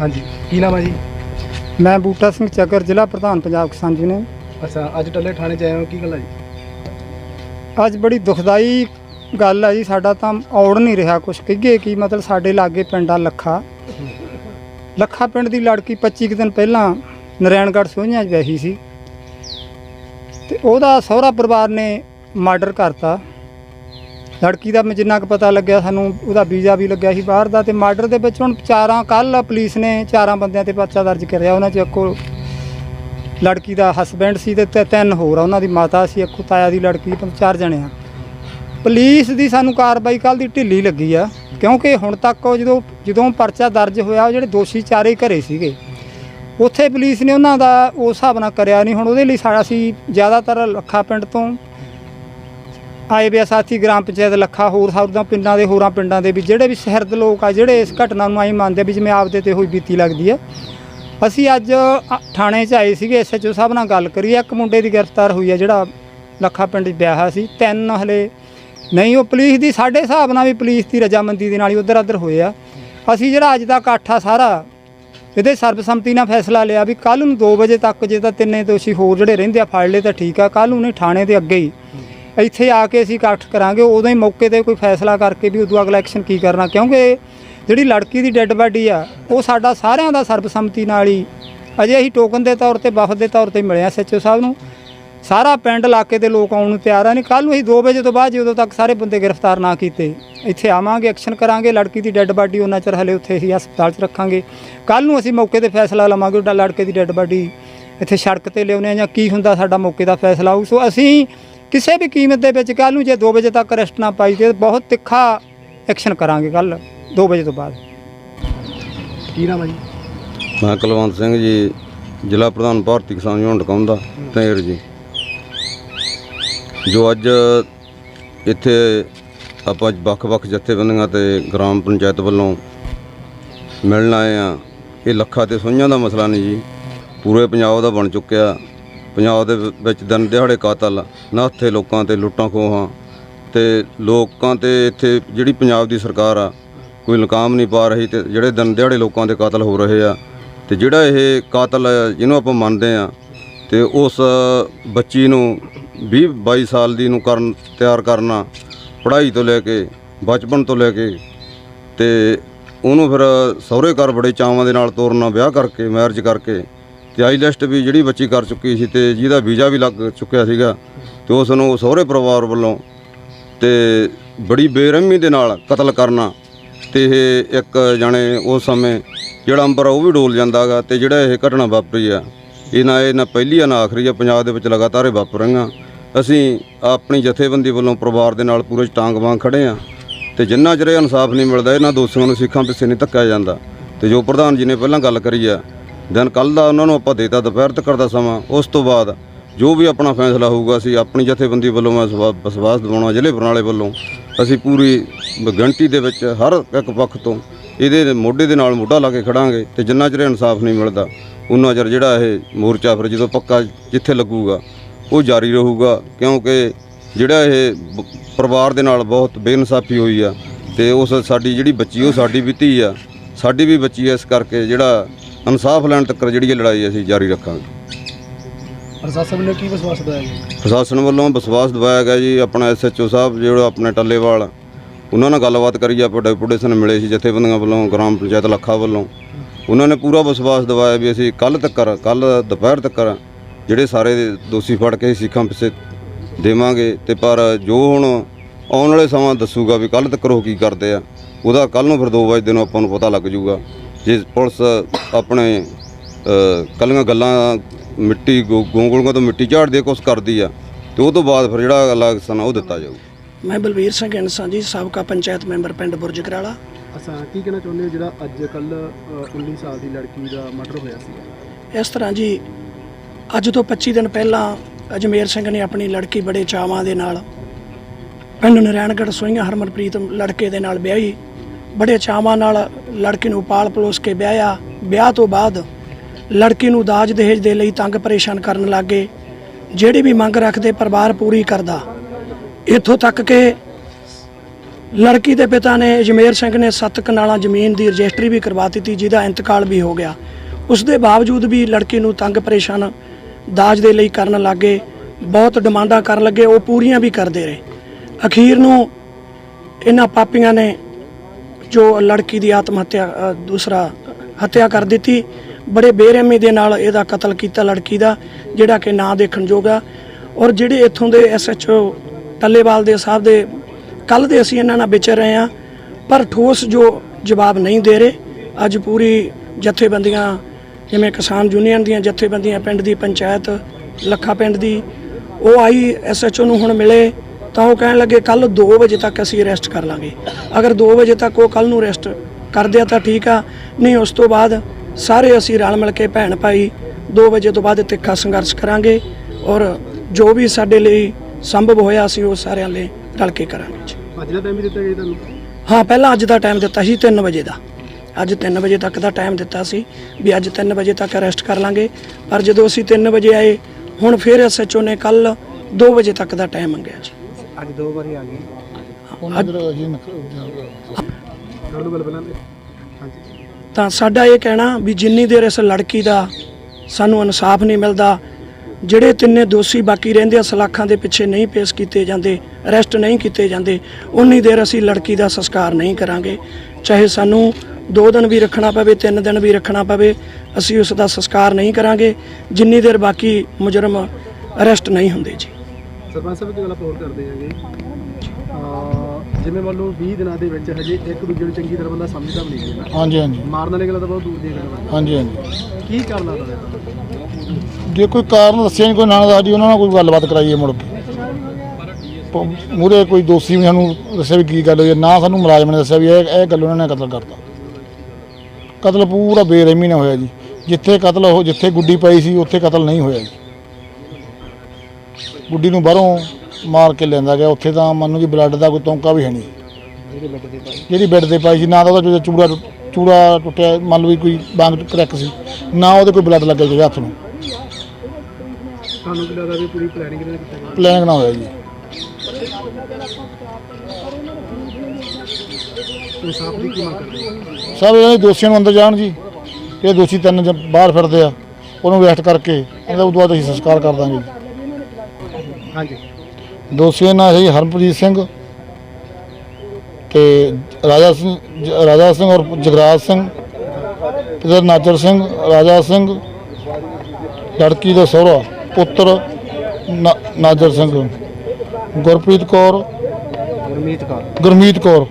ਹਾਂਜੀ ਕੀ ਨਾਮ ਹੈ ਜੀ? ਮੈਂ ਬੂਟਾ ਸਿੰਘ ਚੱਕਰ ਜ਼ਿਲ੍ਹਾ ਪ੍ਰਧਾਨ ਪੰਜਾਬ ਕਿਸਾਨ ਯੂਨੀਅਨ। ਅੱਛਾ ਅੱਜ ਟੱਲੇ ਥਾਣੇ ਚ ਆਏ ਹੋ ਕੀ ਗੱਲ ਹੈ ਜੀ? ਅੱਜ ਬੜੀ ਦੁਖਦਾਈ ਗੱਲ ਆ ਜੀ ਸਾਡਾ ਤਾਂ ਔੜ ਨਹੀਂ ਰਿਹਾ ਕੁਛ। ਕਹੀਏ ਕੀ ਮਤਲਬ ਸਾਡੇ ਲਾਗੇ ਪਿੰਡ ਆ ਲੱਖਾ। ਲੱਖਾ ਪਿੰਡ ਦੀ ਲੜਕੀ 25 ਕੁ ਦਿਨ ਪਹਿਲਾਂ ਨਰੈਣਗੜ੍ਹ ਸੋਹੀਆਂ 'ਚ ਵਿਆਹੀ ਸੀ। ਤੇ ਉਹਦਾ ਸਹੁਰਾ ਪਰਿਵਾਰ ਨੇ ਮਰਡਰ ਕਰਤਾ। ਲੜਕੀ ਦਾ ਮੈਂ ਜਿੰਨਾ ਕੁ ਪਤਾ ਲੱਗਿਆ, ਸਾਨੂੰ ਉਹਦਾ ਵੀਜ਼ਾ ਵੀ ਲੱਗਿਆ ਸੀ ਬਾਹਰ ਦਾ ਤੇ ਮਰਡਰ ਦੇ ਵਿੱਚ ਹੁਣ ਚਾਰਾਂ ਕੱਲ ਪੁਲਿਸ ਨੇ ਚਾਰਾਂ ਬੰਦਿਆਂ ਤੇ ਪਰਚਾ ਦਰਜ ਕਰਿਆ। ਉਹਨਾਂ 'ਚ ਇੱਕੋ ਲੜਕੀ ਦਾ ਹਸਬੈਂਡ ਸੀ ਤੇ ਤਿੰਨ ਹੋਰ ਆ। ਉਹਨਾਂ ਦੀ ਮਾਤਾ ਸੀ, ਇੱਕੋ ਤਾਇਆ ਦੀ ਲੜਕੀ ਚਾਰ ਜਣੇ ਆ। ਪੁਲਿਸ ਦੀ ਸਾਨੂੰ ਕਾਰਵਾਈ ਕੱਲ ਦੀ ਢਿੱਲੀ ਲੱਗੀ ਆ, ਕਿਉਂਕਿ ਹੁਣ ਤੱਕ ਉਹ ਜਦੋਂ ਜਦੋਂ ਪਰਚਾ ਦਰਜ ਹੋਇਆ, ਉਹ ਜਿਹੜੇ ਦੋਸ਼ੀ ਚਾਰੇ ਘਰੇ ਸੀਗੇ। ਉੱਥੇ ਪੁਲਿਸ ਨੇ ਉਹਨਾਂ ਦਾ ਉਸ ਹਿਸਾਬ ਨਾਲ ਕਰਿਆ ਨਹੀਂ ਹੁਣ ਉਹਦੇ ਲਈ ਸਾਡਾ ਸੀ ਜ਼ਿਆਦਾਤਰ ਲੱਖਾ ਪਿੰਡ ਤੋਂ ਆਏ ਵੇ ਸਾਥੀ ਗ੍ਰਾਮ ਪੰਚਾਇਤ ਲੱਖਾ ਹੋਰ ਸਾਰਦਾਂ ਪਿੰਡਾਂ ਦੇ ਹੋਰਾਂ ਪਿੰਡਾਂ ਦੇ ਵੀ ਜਿਹੜੇ ਵੀ ਸ਼ਹਿਰਦ ਲੋਕ ਆ ਜਿਹੜੇ ਇਸ ਘਟਨਾ ਨੂੰ ਆਈ ਮੰਨਦੇ ਆ ਵੀ ਜਿਵੇਂ ਆਪਦੇ ਤੇ ਹੋਈ ਬੀਤੀ ਲੱਗਦੀ ਹੈ ਅਸੀਂ ਅੱਜ ਅ, ਥਾਣੇ 'ਚ ਆਏ ਸੀਗੇ ਐਸਐਚਓ ਸਾਹਿਬ ਨਾਲ ਗੱਲ ਕਰੀ ਇੱਕ ਮੁੰਡੇ ਦੀ ਗ੍ਰਿਫਤਾਰ ਹੋਈ ਆ ਜਿਹੜਾ ਲੱਖਾ ਪਿੰਡ 'ਚ ਵਿਆਹਿਆ ਸੀ। ਤਿੰਨ ਹਲੇ ਨਹੀਂ ਉਹ ਪੁਲਿਸ ਦੀ ਸਾਡੇ ਹਿਸਾਬ ਨਾਲ ਵੀ ਪੁਲਿਸ ਦੀ ਰਜਾਮੰਦੀ ਦੇ ਨਾਲ ਹੀ ਉਧਰ ਉਧਰ ਹੋਏ ਆ। ਅਸੀਂ ਜਿਹੜਾ ਅੱਜ ਦਾ ਇਕੱਠ ਆ ਸਾਰਾ ਇਹਦੇ ਸਰਬਸੰਮਤੀ ਨਾਲ ਫੈਸਲਾ ਲਿਆ ਵੀ ਕੱਲ ਨੂੰ 2 ਵਜੇ ਤੱਕ ਜੇ ਤਾਂ ਤਿੰਨੇ ਦੋਸ਼ੀ ਹੋਰ ਜਿਹੜੇ ਰਹਿੰਦੇ ਆ ਫੜ ਲਏ ਤਾਂ ਠੀਕ ਆ। ਕੱਲ ਨੂੰ ਨਹੀਂ ਥਾਣੇ ਦੇ ਅੱਗੇ ਹੀ ਇੱਥੇ ਆ ਕੇ ਅਸੀਂ ਇਕੱਠ ਕਰਾਂਗੇ, ਉਦੋਂ ਹੀ ਮੌਕੇ ਤੇ ਕੋਈ ਫੈਸਲਾ ਕਰਕੇ ਵੀ ਉਦੋਂ ਅਗਲਾ ਐਕਸ਼ਨ ਕੀ ਕਰਨਾ, ਕਿਉਂਕਿ ਜਿਹੜੀ ਲੜਕੀ ਦੀ ਡੈੱਡ ਬਾਡੀ ਆ, ਉਹ ਸਾਡਾ ਸਾਰਿਆਂ ਦਾ ਸਰਬਸੰਮਤੀ ਨਾਲ ਹੀ ਅਜੇ ਅਸੀਂ ਟੋਕਨ ਦੇ ਤੌਰ ਤੇ ਵਫਦ ਦੇ ਤੌਰ ਤੇ ਮਿਲਿਆ ਸੱਚੋ ਸਾਹਿਬ ਨੂੰ। ਸਾਰਾ ਪਿੰਡ, ਇਲਾਕੇ ਦੇ ਲੋਕ ਆਉਣ ਨੂੰ ਤਿਆਰ ਆ, ਨਹੀਂ ਕੱਲ ਨੂੰ ਅਸੀਂ 2 ਵਜੇ ਤੋਂ ਬਾਅਦ ਜਦੋਂ ਤੱਕ ਸਾਰੇ ਬੰਦੇ ਗ੍ਰਿਫਤਾਰ ਨਾ ਕੀਤੇ। ਇੱਥੇ ਆਵਾਂਗੇ ਐਕਸ਼ਨ ਕਰਾਂਗੇ, ਲੜਕੀ ਦੀ ਡੈੱਡ ਬਾਡੀ ਉਹਨਾਂ ਚਿਰ ਹਲੇ ਉੱਥੇ ਹੀ ਹਸਪਤਾਲ 'ਚ ਰੱਖਾਂਗੇ। ਕੱਲ ਨੂੰ ਅਸੀਂ ਮੌਕੇ ਤੇ ਫੈਸਲਾ ਲਵਾਂਗੇ ਉਹਦਾ ਲੜਕੇ ਦੀ ਡੈੱਡ ਬਾਡੀ ਇੱਥੇ ਸੜਕ ਤੇ ਲਿਆਉਂਦੇ ਆ ਜਾਂ ਕੀ ਹੁੰਦਾ ਸਾਡਾ ਮੌਕੇ ਦਾ ਫੈਸਲਾ ਹੋਊ। ਸੋ ਅਸੀਂ ਕਿਸੇ ਵੀ ਕੀਮਤ ਦੇ ਵਿੱਚ ਕੱਲ ਨੂੰ ਜੇ 2 ਵਜੇ ਤੱਕ ਅਰੈਸਟ ਨਾ ਪਾਈ ਤੇ ਬਹੁਤ ਤਿੱਖਾ ਐਕਸ਼ਨ ਕਰਾਂਗੇ ਕੱਲ 2 ਵਜੇ ਤੋਂ ਬਾਅਦ। ਕੀ ਨਾਮ ਹੈ ਜੀ? ਮੈਂ ਕੁਲਵੰਤ ਸਿੰਘ ਜੀ ਜ਼ਿਲ੍ਹਾ ਪ੍ਰਧਾਨ ਭਾਰਤੀ ਕਿਸਾਨ ਯੂਨੀਅਨ ਟਕਾਉਂਦਾ ਤੇਰ ਜੀ। ਜੋ ਅੱਜ ਇੱਥੇ ਆਪਾਂ ਵੱਖ-ਵੱਖ ਜਥੇਬੰਦੀਆਂ ਤੇ ਗ੍ਰਾਮ ਪੰਚਾਇਤ ਵੱਲੋਂ ਮਿਲਣ ਆਏ ਆ ਇਹ ਲੱਖਾਂ ਤੇ ਸੋਈਆਂ ਦਾ ਮਸਲਾ ਨਹੀਂ ਜੀ। ਪੂਰੇ ਪੰਜਾਬ ਦਾ ਬਣ ਚੁੱਕਿਆ। ਪੰਜਾਬ ਦੇ ਵਿੱਚ ਦਿਨ ਦਿਹਾੜੇ ਕਾਤਲ ਨਾਥੇ ਲੋਕਾਂ ਤੇ ਲੁੱਟਾਂ ਖੋਹਾਂ ਤੇ ਲੋਕਾਂ ਤੇ ਇੱਥੇ ਜਿਹੜੀ ਪੰਜਾਬ ਦੀ ਸਰਕਾਰ ਆ ਕੋਈ ਲਗਾਮ ਨਹੀਂ ਪਾ ਰਹੀ ਤੇ ਜਿਹੜੇ ਦਿਨ ਦਿਹਾੜੇ ਲੋਕਾਂ ਦੇ ਕਾਤਲ ਹੋ ਰਹੇ ਆ ਤੇ ਜਿਹੜਾ ਇਹ ਕਾਤਲ ਹੈ, ਜਿਹਨੂੰ ਆਪਾਂ ਮੰਨਦੇ ਆ ਤੇ ਉਸ ਬੱਚੀ ਨੂੰ 20 22 ਸਾਲ ਦੀ ਨੂੰ ਕਰਨ ਤਿਆਰ ਕਰਨਾ ਪੜ੍ਹਾਈ ਤੋਂ ਲੈ ਕੇ ਬਚਪਨ ਤੋਂ ਲੈ ਕੇ ਤੇ ਉਹਨੂੰ ਫਿਰ ਸਹੁਰੇ ਘਰ ਬੜੇ ਚਾਵਾਂ ਦੇ ਨਾਲ ਤੋਰਨਾ ਵਿਆਹ ਕਰਕੇ ਮੈਰਿਜ ਕਰਕੇ ਤੇ ਆਈ ਲਿਸਟ ਵੀ ਜਿਹੜੀ ਬੱਚੀ ਕਰ ਚੁੱਕੀ ਸੀ ਤੇ ਜਿਹਦਾ ਵੀਜ਼ਾ ਵੀ ਲੱਗ ਚੁੱਕਿਆ ਸੀਗਾ ਤੇ ਉਸ ਨੂੰ ਸਹੁਰੇ ਪਰਿਵਾਰ ਵੱਲੋਂ ਤੇ ਬੜੀ ਬੇਰਹਿਮੀ ਦੇ ਨਾਲ ਕਤਲ ਕਰਨਾ ਤੇ ਇਹ ਇੱਕ ਜਾਣੇ ਉਸ ਸਮੇਂ ਜਿਹੜਾ ਅੰਬਰ ਆ ਉਹ ਵੀ ਡੋਲ ਜਾਂਦਾਗਾ ਤੇ ਜਿਹੜਾ ਇਹ ਘਟਨਾ ਵਾਪਰੀ ਆ ਇਹ ਨਾ ਇਹ ਨਾ ਪਹਿਲੀ ਆ ਨਾ ਆਖਰੀ ਆ, ਪੰਜਾਬ ਦੇ ਵਿੱਚ ਲਗਾਤਾਰ ਇਹ ਵਾਪਰ ਰਹੀਆਂ ਅਸੀਂ ਆਪਣੀ ਜਥੇਬੰਦੀ ਵੱਲੋਂ ਪਰਿਵਾਰ ਦੇ ਨਾਲ ਪੂਰੇ ਟਾਂਗ ਵਾਂਗ ਖੜੇ ਆ ਤੇ ਜਿੰਨਾ ਚਿਰ ਇਹ ਇਨਸਾਫ ਨਹੀਂ ਮਿਲਦਾ, ਇਹਨਾਂ ਦੋਸ਼ੀਆਂ ਨੂੰ ਸਿੱਖਾਂ ਪਿੱਛੇ ਨਹੀਂ ਧੱਕਿਆ ਜਾਂਦਾ। ਤੇ ਜੋ ਪ੍ਰਧਾਨ ਜੀ ਨੇ ਪਹਿਲਾਂ ਗੱਲ ਕਰੀ ਆ ਦਿਨ ਕੱਲ ਦਾ ਉਹਨਾਂ ਨੂੰ ਆਪਾਂ ਦੇਤਾ ਦੁਪਹਿਰ ਤੱਕ ਦਾ ਸਮਾਂ, ਉਸ ਤੋਂ ਬਾਅਦ ਜੋ ਵੀ ਆਪਣਾ ਫੈਸਲਾ ਹੋਊਗਾ, ਅਸੀਂ ਆਪਣੀ ਜਥੇਬੰਦੀ ਵੱਲੋਂ ਮੈਂ ਵਿਸ਼ਵਾ- ਵਿਸ਼ਵਾਸ ਦਿਵਾਉਣਾ, ਜ਼ਿਲ੍ਹੇ ਬਰਨਾਲੇ ਵੱਲੋਂ, ਅਸੀਂ ਪੂਰੀ ਗਿਣਤੀ ਦੇ ਵਿੱਚ ਹਰ ਇੱਕ ਪੱਖ ਤੋਂ ਇਹਦੇ ਮੋਢੇ ਦੇ ਨਾਲ ਮੋਢਾ ਲਾ ਕੇ ਖੜਾਂਗੇ ਤੇ ਜਿੰਨਾ ਚਿਰ ਇਨਸਾਫ ਨਹੀਂ ਮਿਲਦਾ ਉਹਨਾਂ ਚਿਰ ਜਿਹੜਾ ਇਹ ਮੋਰਚਾ ਫਿਰ ਜਦੋਂ ਪੱਕਾ ਜਿੱਥੇ ਲੱਗੂਗਾ, ਉਹ ਜਾਰੀ ਰਹੂਗਾ, ਕਿਉਂਕਿ ਜਿਹੜਾ ਇਹ ਬ- ਪਰਿਵਾਰ ਦੇ ਨਾਲ ਬਹੁਤ ਬੇਇਨਸਾਫੀ ਹੋਈ ਆ ਤੇ ਉਸ ਸਾਡੀ ਜਿਹੜੀ ਬੱਚੀ, ਉਹ ਸਾਡੀ ਵੀ ਧੀ ਆ, ਸਾਡੀ ਵੀ ਬੱਚੀ ਇਸ ਕਰਕੇ ਜਿਹੜਾ ਇਨਸਾਫ ਲੈਣ ਤੱਕ ਜਿਹੜੀ ਇਹ ਲੜਾਈ ਅਸੀਂ ਜਾਰੀ ਰੱਖਾਂਗੇ। ਪ੍ਰਸ਼ਾਸਨ ਨੇ ਕੀ ਵਿਸ਼ਵਾਸ ਦਿਵਾਇਆ ਜੀ ਪ੍ਰਸ਼ਾਸਨ ਵੱਲੋਂ ਵਿਸ਼ਵਾਸ ਦਿਵਾਇਆ ਗਿਆ ਜੀ ਆਪਣਾ ਐਸਐਚਓ ਸਾਹਿਬ ਜਿਹੜਾ ਆਪਣੇ ਟੱਲੇਵਾਲ ਉਹਨਾਂ ਨਾਲ ਗੱਲਬਾਤ ਕਰੀ ਆਪਾਂ ਡੈਪੂਟੇਸ਼ਨ ਮਿਲੇ ਸੀ ਜਥੇਬੰਦੀਆਂ ਵੱਲੋਂ ਗ੍ਰਾਮ ਪੰਚਾਇਤ ਲੱਖਾ ਵੱਲੋਂ। ਉਹਨਾਂ ਨੇ ਪੂਰਾ ਵਿਸ਼ਵਾਸ ਦਿਵਾਇਆ ਵੀ ਅਸੀਂ ਕੱਲ ਤੱਕ ਕੱਲ ਦੁਪਹਿਰ ਤੱਕ ਜਿਹੜੇ ਸਾਰੇ ਦੋਸ਼ੀ ਫੜ ਕੇ ਸਿੱਖਾਂ ਪਿੱਛੇ ਦੇਵਾਂਗੇ ਤੇ ਪਰ ਜੋ ਹੁਣ ਆਉਣ ਵਾਲੇ ਸਮਾਂ ਦੱਸੂਗਾ ਵੀ ਕੱਲ ਤੱਕ ਉਹ ਕੀ ਕਰਦੇ ਆ ਉਹਦਾ ਕੱਲ ਨੂੰ ਫਿਰ 2 ਵਜੇ ਨੂੰ ਆਪਾਂ ਨੂੰ ਪਤਾ ਲੱਗ ਜਾਊਗਾ ਜੇ ਪੁਲਿਸ ਆਪਣੇ ਕੱਲੀਆਂ ਗੱਲਾਂ ਮਿੱਟੀ ਗੋਂਗਲੂਆਂ ਤੋਂ ਮਿੱਟੀ ਝਾੜਦੀ ਕੁਛ ਕਰਦੀ ਆ ਤੇ ਉਹ ਤੋਂ ਬਾਅਦ ਫਿਰ ਜਿਹੜਾ ਅਗਲਾ ਐਕਸ਼ਨ ਆ ਉਹ ਦਿੱਤਾ ਜਾਊ। ਮੈਂ ਬਲਵੀਰ ਸਿੰਘ ਇਨਸਾਂ ਜੀ ਸਾਬਕਾ ਪੰਚਾਇਤ ਮੈਂਬਰ ਪਿੰਡ ਬੁਰਜ ਕਰਾਲਾ। ਅੱਛਾ ਕੀ ਕਹਿਣਾ ਚਾਹੁੰਦੇ ਹੋ ਜਿਹੜਾ ਅੱਜ ਕੱਲ 19 ਸਾਲ ਦੀ ਲੜਕੀ ਦਾ ਮਰਡਰ ਹੋਇਆ ਸੀ? ਇਸ ਤਰ੍ਹਾਂ ਜੀ ਅੱਜ ਤੋਂ 25 ਦਿਨ ਪਹਿਲਾਂ ਅਜਮੇਰ ਸਿੰਘ ਨੇ ਆਪਣੀ ਲੜਕੀ ਬੜੇ ਚਾਵਾਂ ਦੇ ਨਾਲ ਪਿੰਡ ਨਰੈਣਗੜ੍ਹ ਸੋਈਆਂ ਹਰਮਨਪ੍ਰੀਤ ਲੜਕੇ ਦੇ ਨਾਲ ਵਿਆਹੀ। ਬੜੇ ਚਾਵਾਂ ਨਾਲ ਲੜਕੀ ਨੂੰ ਪਾਲ ਪਲੋਸ ਕੇ ਵਿਆਹਿਆ। ਵਿਆਹ ਤੋਂ ਬਾਅਦ ਲੜਕੀ ਨੂੰ ਦਾਜ ਦਹੇਜ ਦੇ ਲਈ ਤੰਗ ਪਰੇਸ਼ਾਨ ਕਰਨ ਲੱਗੇ। ਜਿਹੜੀ ਵੀ ਮੰਗ ਰੱਖਦੇ ਪਰਿਵਾਰ ਪੂਰੀ ਕਰਦਾ। ਇੱਥੋਂ ਤੱਕ ਕਿ ਲੜਕੀ ਦੇ ਪਿਤਾ ਨੇ ਅਜਮੇਰ ਸਿੰਘ ਨੇ ਸੱਤ ਕਨਾਲਾਂ ਜ਼ਮੀਨ ਦੀ ਰਜਿਸਟਰੀ ਵੀ ਕਰਵਾ ਦਿੱਤੀ, ਜਿਹਦਾ ਇੰਤਕਾਲ ਵੀ ਹੋ ਗਿਆ। ਉਸ ਦੇ ਬਾਵਜੂਦ ਵੀ ਲੜਕੀ ਨੂੰ ਤੰਗ ਪਰੇਸ਼ਾਨ ਦਾਜ ਦੇ ਲਈ ਕਰਨ ਲੱਗੇ, ਬਹੁਤ ਡਿਮਾਂਡਾਂ ਕਰਨ ਲੱਗੇ, ਉਹ ਪੂਰੀਆਂ ਵੀ ਕਰਦੇ ਰਹੇ। ਅਖੀਰ ਨੂੰ ਇਹਨਾਂ ਪਾਪੀਆਂ ਨੇ ਜੋ ਲੜਕੀ ਦੀ ਆਤਮ ਹੱਤਿਆ ਦੂਸਰਾ ਹੱਤਿਆ ਕਰ ਦਿੱਤੀ। ਬੜੇ ਬੇਰਹਿਮੀ ਦੇ ਨਾਲ ਇਹਦਾ ਕਤਲ ਕੀਤਾ ਲੜਕੀ ਦਾ, ਜਿਹੜਾ ਕਿ ਨਾ ਦੇਖਣ ਜੋਗਾ ਔਰ ਜਿਹੜੇ ਇੱਥੋਂ ਦੇ ਐਸਐਚਓ ਟੱਲੇਵਾਲ ਦੇ ਸਾਹਿਬ ਦੇ ਕੱਲ ਦੇ ਅਸੀਂ ਇਹਨਾਂ ਨਾਲ ਵਿਚਰ ਰਹੇ ਹਾਂ, ਪਰ ਠੋਸ ਜੋ ਜਵਾਬ ਨਹੀਂ ਦੇ ਰਹੇ। ਅੱਜ ਪੂਰੀ ਜਥੇਬੰਦੀਆਂ, ਜਿਵੇਂ ਕਿਸਾਨ ਯੂਨੀਅਨ ਦੀਆਂ ਜਥੇਬੰਦੀਆਂ, ਪਿੰਡ ਦੀ ਪੰਚਾਇਤ, ਲੱਖਾ ਪਿੰਡ ਦੀ, ਉਹ ਆਈ ਐਸਐਚਓ ਨੂੰ ਹੁਣ ਮਿਲੇ। ਤਾਂ ਉਹ ਕਹਿਣ ਲੱਗੇ ਕੱਲ 2 ਵਜੇ ਤੱਕ ਅਸੀਂ ਅਰੈਸਟ ਕਰ ਲਾਂਗੇ। ਅਗਰ 2 ਵਜੇ ਤੱਕ ਉਹ ਕੱਲ ਨੂੰ ਅਰੈਸਟ ਕਰਦੇ ਆ ਤਾਂ ਠੀਕ ਆ। ਨਹੀਂ ਉਸ ਤੋਂ ਬਾਅਦ ਸਾਰੇ ਅਸੀਂ ਰਲ ਮਿਲ ਕੇ ਭੈਣ ਭਾਈ 2 ਵਜੇ ਤੋਂ ਬਾਅਦ ਤਿੱਖਾ ਸੰਘਰਸ਼ ਕਰਾਂਗੇ ਔਰ ਜੋ ਵੀ ਸਾਡੇ ਲਈ ਸੰਭਵ ਹੋਇਆ ਅਸੀਂ ਉਹ ਸਾਰਿਆਂ ਲਈ ਰਲ ਕੇ ਕਰਾਂਗੇ ਜੀ। ਅੱਜ ਦਾ ਟਾਈਮ ਵੀ ਦਿੱਤਾ ਗਿਆ ਤੁਹਾਨੂੰ? ਹਾਂ ਪਹਿਲਾਂ ਅੱਜ ਦਾ ਟਾਈਮ ਦਿੱਤਾ ਸੀ 3 ਵਜੇ ਦਾ। ਅੱਜ 3 ਵਜੇ ਤੱਕ ਦਾ ਟਾਈਮ ਦਿੱਤਾ ਸੀ ਵੀ ਅੱਜ 3 ਵਜੇ ਤੱਕ ਅਰੈਸਟ ਕਰ ਲਾਂਗੇ। ਪਰ ਜਦੋਂ ਅਸੀਂ 3 ਵਜੇ ਆਏ ਹੁਣ ਫਿਰ ਐਸਐਚਓ ਨੇ ਕੱਲ 2 ਵਜੇ ਤੱਕ ਦਾ ਟਾਈਮ ਮੰਗਿਆ ਜੀ। ਅੱਜ ਦੋ ਵਾਰੀ ਆ ਗਏ। ਬਲ ਬਲਾਂ ਹਾਂਜੀ। ਤਾਂ ਸਾਡਾ ਇਹ ਕਹਿਣਾ ਵੀ ਜਿੰਨੀ ਦੇਰ ਇਸ ਲੜਕੀ ਦਾ ਸਾਨੂੰ ਇਨਸਾਫ ਨਹੀਂ ਮਿਲਦਾ ਜਿਹੜੇ ਤਿੰਨੇ ਦੋਸ਼ੀ ਬਾਕੀ ਰਹਿੰਦੇ ਆ ਸਲਾਖਾਂ ਦੇ ਪਿੱਛੇ ਨਹੀਂ ਪੇਸ਼ ਕੀਤੇ ਜਾਂਦੇ ਅਰੈਸਟ ਨਹੀਂ ਕੀਤੇ ਜਾਂਦੇ ਉਨੀ ਦੇਰ ਅਸੀਂ ਲੜਕੀ ਦਾ ਸੰਸਕਾਰ ਨਹੀਂ ਕਰਾਂਗੇ। ਚਾਹੇ ਸਾਨੂੰ 2 ਦਿਨ ਵੀ ਰੱਖਣਾ ਪਵੇ 3 ਦਿਨ ਵੀ ਰੱਖਣਾ ਪਵੇ ਅਸੀਂ ਉਸ ਦਾ ਸੰਸਕਾਰ ਨਹੀਂ ਕਰਾਂਗੇ। ਜਿੰਨੀ ਦੇਰ ਬਾਕੀ ਮੁਜਰਮ ਅਰੈਸਟ ਨਹੀਂ ਹੁੰਦੇ ਜੀ। ਸਰਪੰਚ ਸਾਹਿਬ ਦੀ ਗੱਲ ਆਪਾਂ ਹੋਰ ਕਰਦੇ ਹਾਂਗੇ। ਜਿਵੇਂ ਮੰਨ ਲਓ 20 ਦਿਨਾਂ ਦੇ ਵਿੱਚ ਹਜੇ ਇੱਕ ਦੂਜੇ ਨੂੰ ਚੰਗੀ ਤਰ੍ਹਾਂ ਬੰਦਾ ਸਮਝਦਾ ਵੀ ਨਹੀਂ ਹੈਗਾ। ਹਾਂਜੀ ਹਾਂਜੀ। ਮਾਰਨ ਵਾਲੇ ਗੱਲਾਂ ਤਾਂ ਬਹੁਤ ਦੂਰ ਦੀਆਂ ਗੱਲਾਂ ਹਾਂਜੀ ਹਾਂਜੀ। ਕੀ ਕਰਨਾ ਤੁਹਾਡੇ ਜੇ ਕੋਈ ਕਾਰਨ ਦੱਸਿਆ ਨਹੀਂ ਕੋਈ ਨਾ ਸਾਡੀ ਉਹਨਾਂ ਨਾਲ ਕੋਈ ਗੱਲਬਾਤ ਕਰਾਈਏ ਮੁੜ ਕੇ। ਮੂਰੇ ਕੋਈ ਦੋਸ਼ੀ ਵੀ ਸਾਨੂੰ ਦੱਸਿਆ ਵੀ ਕੀ ਗੱਲ ਹੋਈ ਹੈ ਨਾ ਸਾਨੂੰ ਮੁਲਾਜ਼ਮ ਨੇ ਦੱਸਿਆ ਵੀ ਇਹ ਇਹ ਗੱਲ ਉਹਨਾਂ ਨੇ ਕਤਲ ਕਰਤਾ। ਕਤਲ ਪੂਰਾ ਬੇਰਹਿਮੀ ਨਾਲ ਹੋਇਆ ਜੀ। ਜਿੱਥੇ ਕਤਲ ਹੋ ਜਿੱਥੇ ਗੁੱਡੀ ਪਈ ਸੀ ਉੱਥੇ ਕਤਲ ਨਹੀਂ ਹੋਇਆ ਜੀ। ਗੁੱਡੀ ਨੂੰ ਬਾਹਰੋਂ ਮਾਰ ਕੇ ਲੈਂਦਾ ਗਿਆ। ਉੱਥੇ ਤਾਂ ਮੰਨੂ ਕਿ ਬਲੱਡ ਦਾ ਕੋਈ ਤੌਂਕਾ ਵੀ ਹੈ ਨਹੀਂ। ਜਿਹੜੀ ਬੈੱਡ ਤੇ ਪਾਈ। ਸੀ ਨਾ ਤਾਂ ਉਹਦਾ ਜੋ ਚੂੜਾ ਚੂੜਾ ਟੁੱਟਿਆ ਮੰਨ ਲਓ ਵੀ ਕੋਈ ਬਾਂਗ ਕਰੈਕ ਸੀ ਨਾ ਉਹਦੇ ਕੋਈ ਬਲੱਡ ਲੱਗਿਆ ਜਿਹਦੇ ਹੱਥ ਨੂੰ। ਤੁਹਾਨੂੰ ਕੀ ਲੱਗਦਾ ਵੀ ਪੂਰੀ ਪਲੈਨਿੰਗ ਨਾਲ ਕੀਤਾ ਗਿਆ ਪਲੈਨਿੰਗ ਨਾ ਹੋਇਆ ਜੀ। ਇਨਸਾਫ ਦੀ ਕੀ ਮੰਗ ਕਰਦੇ ਹੋ? ਸਭ ਇਹਨਾਂ ਦੇ ਦੋਸ਼ੀਆਂ ਨੂੰ ਅੰਦਰ ਜਾਣ ਜੀ। ਇਹ ਦੋਸ਼ੀ ਤਿੰਨ ਜ- ਬਾਹਰ ਫਿਰਦੇ ਆ। ਉਹਨੂੰ ਅਰੈਸਟ ਕਰਕੇ ਇਹਦਾ ਉਦੋਂ ਬਾਅਦ ਅਸੀਂ ਸੰਸਕਾਰ ਕਰ ਦਾਂਗੇ ਜੀ। ਹਾਂਜੀ। ਦੋਸ਼ੀਆਂ ਨਾਲ ਹੈ ਹਰਪ੍ਰੀਤ ਸਿੰਘ ਤੇ ਰਾਜਾ ਸਿੰਘ ਜ- ਰਾਜਾ ਸਿੰਘ ਔਰ ਜਗਰਾਜ ਸਿੰਘ ਇਧਰ ਨਾਜਰ ਸਿੰਘ ਰਾਜਾ ਸਿੰਘ ਲੜਕੀ ਦਾ ਸਹੁਰਾ ਪੁੱਤਰ ਨਾ- ਨਾਜਰ ਸਿੰਘ ਗੁਰਪ੍ਰੀਤ ਕੌਰ ਗੁਰਮੀਤ ਕੌਰ। ਗੁਰਮੀਤ ਕੌਰ।